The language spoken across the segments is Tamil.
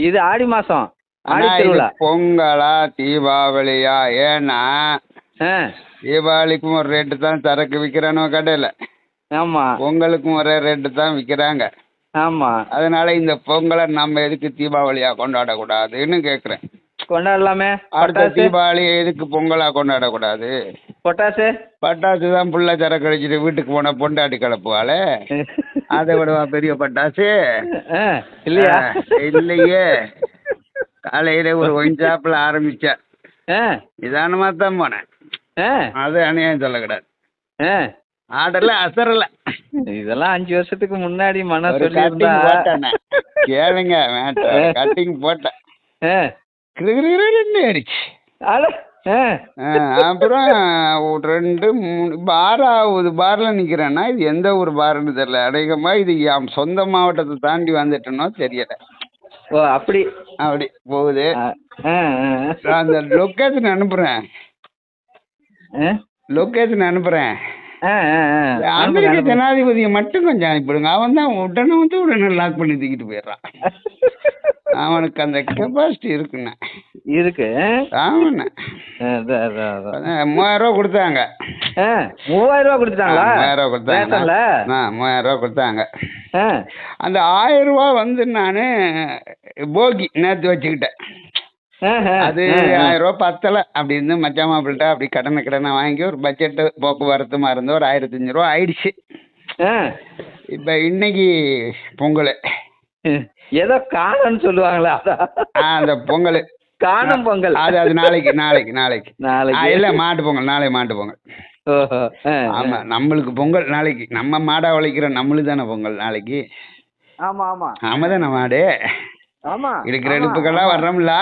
இது ஆடி மாசம் ஆடி திருவிழா. பொங்கலா தீபாவளியா? ஏன்னா தீபாவளிக்கும் ஒரு ரேட்டு தான் சரக்கு விற்கிறானோ கடையில். ஆமா. பொங்கலுக்கும் ஒரே ரேட்டு தான் விற்கிறாங்க ஆமா. அதனால இந்த பொங்கலை நம்ம எதுக்கு தீபாவளியா கொண்டாடக்கூடாதுன்னு கேட்குறேன் கொண்டாடலாமே அடுத்த தீபாவளி எதுக்கு பொங்கலா கொண்டாடக்கூடாது? பொட்டாசு? பட்டாசு தான் புள்ள சரக்கு அடிச்சிட்டு வீட்டுக்கு போன பொண்டாட்டி கிளப்புவாளே. அதை விடவா பெரிய பட்டாசு? இல்லையா? இல்லையே. காலையில ஒரு ஒயின் ஷாப்பில் ஆரம்பிச்சேன். நிதானமா தான் போனேன். அது அநியாயம் சொல்லக்கூடாது. ஆடல அசரல. இதெல்லாம் அஞ்சு வருஷத்துக்கு முன்னாடி மன போட்டேன். கேளுங்க கட்டிங் போட்டேன் கிருகிருன்னு ஏறிச்சு அட, ஆ, ஆ, அப்புறம் ஒரு ரெண்டு மூணு இப்போ ஆறாவது பாரில் நிற்கிறேன்னா இது எந்த ஒரு பாருன்னு தெரியல. அநேகமாக இது என் சொந்த மாவட்டத்தை தாண்டி வந்துட்டேனோ தெரியல. ஓ அப்படி. அப்படி போகுது. நான் அந்த லொக்கேஷன் அனுப்புகிறேன் ஆ? லொக்கேஷன் அனுப்புகிறேன் ஆ. அமெரிக்க ஜனாதிபதியை மட்டும் கொஞ்சம் அனுப்பிடுங்க அவன் தான் உடனே வந்து உடனே லாக் பண்ணி தூக்கிட்டு போயிடுறான். அவனுக்கு அந்த கெப்பாசிட்டி இருக்குண்ணே இருக்கு. ஆமாண்ணே. அதான், அதான், அதான். மூவாயிரம் ரூபா கொடுத்தாங்க. ஆ, மூவாயிரம் ரூபா கொடுத்துட்டாங்களா? ஆ, மூவாயிரம் ரூபா கொடுத்தாங்க. ரேஷன்ல? ஆ மூவாயிரம் ரூபா கொடுத்தாங்க. ஆ, அந்த ஆயிரம் ரூபா வந்து நான் போகி நேற்று வச்சுக்கிட்டேன். அது. ஆயிரம் ரூபா பத்தலை அப்படி இருந்து மச்சான் மாப்பிள்கிட்ட அப்படி கடனை கடனை வாங்கி ஒரு பட்ஜெட்டு போக்குவரத்து மருந்து ஒரு ஆயிரத்தஞ்சு ரூபா ஆயிடுச்சு. இப்போ இன்னைக்கு பொங்கல். ஏதோ காணம்னு சொல்லுவாங்களா அந்த பொங்கல். காணும் பொங்கல். அது அது நாளைக்கு நாளைக்கு நாளைக்கு. நாளைக்கு. இல்ல மாட்டு பொங்கல் நாளை மாட்டு பொங்கல். ஆமா நம்மளுக்கு பொங்கல் நாளைக்கு. நம்ம மாடா உழைக்கிற நம்மளுக்கு தானே பொங்கல் நாளைக்கு. ஆமா ஆமா. ஆமா தானே மாடு. ஆமா இருக்கிற எடுப்புக்கெல்லாம் வர்றோம்ல.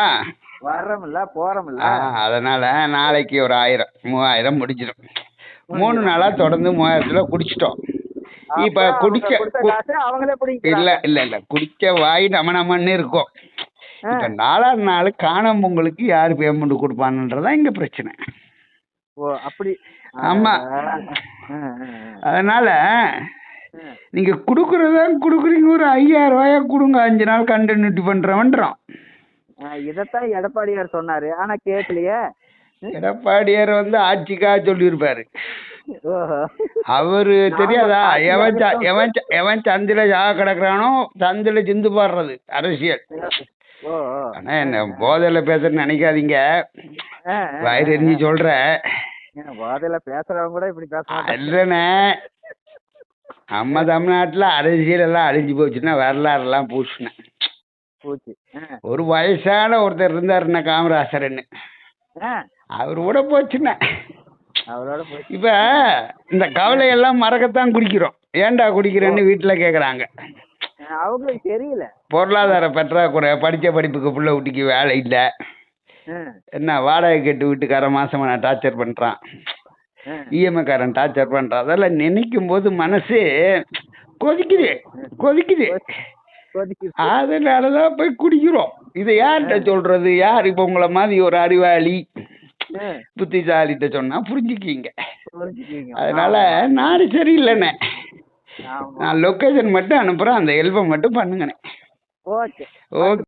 வர்றோம்ல போறோம்ல. அதனால நாளைக்கு ஒரு ஆயிரம் மூவாயிரம் முடிஞ்சிடும். மூணு நாளா தொடர்ந்து மூவாயிரத்துல குடிச்சிட்டோம். இப்ப குடிக்க. இல்ல இல்ல இல்ல. குடிக்க வாய் நம்ம நம்மன்னு இருக்கும். இப்ப நாலாவது நாள் காணும் பொங்கலுக்கு யார் பேமெண்ட் கொடுப்பான்ன்றதான் இங்க பிரச்சனை. ஓ அப்படி. ஆமா. அதனால. நீங்க கொடுக்கறதா கொடுக்குறீங்க ஒரு ஐயாயிரம் ரூபாயா கொடுங்க அஞ்சு நாள் கண்டினியூட்டி பண்றவன்றோம் ஆ, இதைத்தான் எடப்பாடியார் சொன்னாரு. ஆனா கேட்கலையே எடப்பாடியார் வந்து ஆட்சிக்கா சொல்லியிருப்பாரு. அவரு தெரியாதா? எவன் எவன் எவன் சந்தில ஜாக கிடக்குறானோ சந்தில சிந்து பாடுறது அரசியல். ஆனா என்ன போதையில பேசுறேன்னு நினைக்காதீங்க. வயிறு எரிஞ்சு சொல்றேன் ஏன் போதையில பேசுறவங்க கூட இப்படி பேச இல்லைண்ணே நம்ம தமிழ்நாட்டுல அரசியல் எல்லாம் அழிஞ்சு போச்சுன்னா வரலாறு எல்லாம் பூசினேன். பூச்சி. ஆ, ஒரு வயசான ஒருத்தர் இருந்தாருண்ணே காமராசர்னு அவர் கூட போச்சுண்ணே போச்சு இப்ப இந்த கவலையெல்லாம் மறக்கத்தான் குடிக்கிறோம். ஏன்டா குடிக்கிறேன்னு வீட்டுல கேக்குறாங்க. ஆ, அவங்களுக்கு தெரியல. பொருளாதார பற்றாக்குறை படிச்ச படிப்புக்கு புள்ள குட்டிக்கு வேலை இல்லை. என்ன வாடகை கட்டு வீட்டுக்காரன் மாசமா நான் டார்ச்சர் பண்றான். ஆ. இஎம்ஐக்காரன் டார்ச்சர் பண்றான். அதெல்லாம் நினைக்கும் போது மனசு கொதிக்குது கொதிக்குது. கொதிக்குது. அதனாலதான் போய் குடிக்கிறோம். இதை யார்கிட்ட சொல்றது? யார் இப்போ உங்களை மாதிரி ஒரு அறிவாளி? ஆ, புத்திசாலிகிட்ட சொன்னா புரிஞ்சுக்கிங்க. அதனால நாடு சரியில்லைண்ணே நான் லொக்கேஷன் மட்டும் அனுப்புறேன் அந்த ஹெல்ப்பை மட்டும் பண்ணுங்கண்ணே ஓகே. ஓகே.